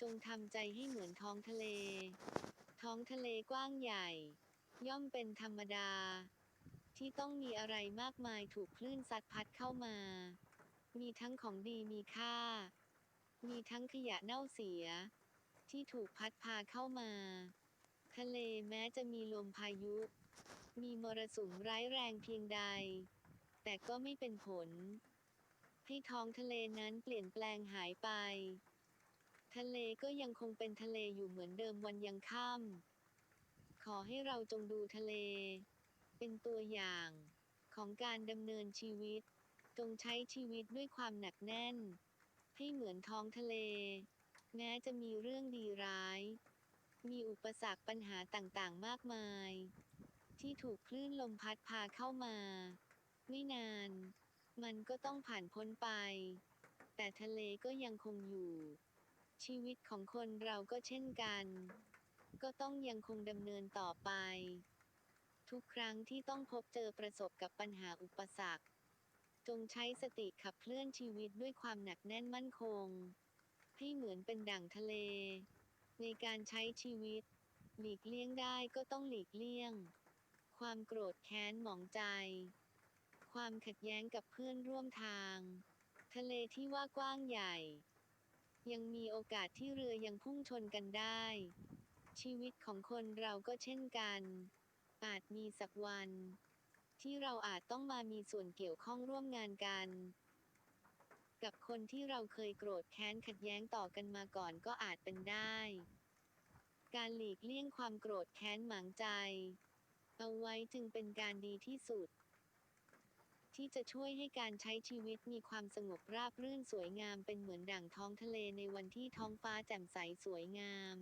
จงทำใจให้เหมือนท้องทะเล ท้องทะเลกว้างใหญ่ ย่อมเป็นธรรมดา ที่ต้องมีอะไรมากมายถูกคลื่นซัดพัดเข้ามา มีทั้งของดีมีค่า มีทั้งขยะเน่าเสีย ที่ถูกพัดพาเข้ามา ทะเลแม้จะมีลมพายุ มีมรสุมร้ายแรงเพียงใด แต่ก็ไม่เป็นผล ให้ท้องทะเลนั้นเปลี่ยนแปลงหายไป ทะเลก็ยังคงเป็นทะเลอยู่เหมือนเดิมวันยังค่ำขอให้เราจงดูทะเล เป็นตัวอย่างของการดำเนินชีวิต จงใช้ชีวิตด้วยความหนักแน่น ให้เหมือนท้องทะเล แม้จะมีเรื่องดีร้าย มีอุปสรรคปัญหาต่างๆ มากมาย ที่ถูกคลื่นลมพัดพาเข้ามา ไม่นาน มันก็ต้องผ่านพ้นไป แต่ทะเลก็ยังคงอยู่ ชีวิตของคนเราก็เช่นกัน ก็ต้องยังคงดำเนินต่อไป ทุกครั้งที่ต้องพบเจอประสบกับปัญหาอุปสรรค จงใช้สติขับเคลื่อนชีวิตด้วยความหนักแน่นมั่นคง ให้เหมือนเป็นดั่งทะเล ในการใช้ชีวิต หลีกเลี่ยงได้ก็ต้องหลีกเลี่ยง ความโกรธแค้นหมองใจ ความขัดแย้งกับเพื่อนร่วมทาง ทะเลที่ว่ากว้างใหญ่ ยังมีโอกาสที่เรือยังพุ่งชนกันได้ ชีวิตของคนเราก็เช่นกัน อาจมีสักวัน ที่เราอาจต้องมามีส่วนเกี่ยวข้องร่วมงานกัน กับคนที่เราเคยโกรธแค้นขัดแย้งต่อกันมาก่อนก็อาจเป็นได้ การหลีกเลี่ยงความโกรธแค้นหมางใจ เอาไว้จึงเป็นการดีที่สุด ที่จะช่วยให้การใช้ชีวิตมีความสงบราบรื่นสวยงามเป็นเหมือนดั่งท้องทะเลในวันที่ท้องฟ้าแจ่มใสสวยงาม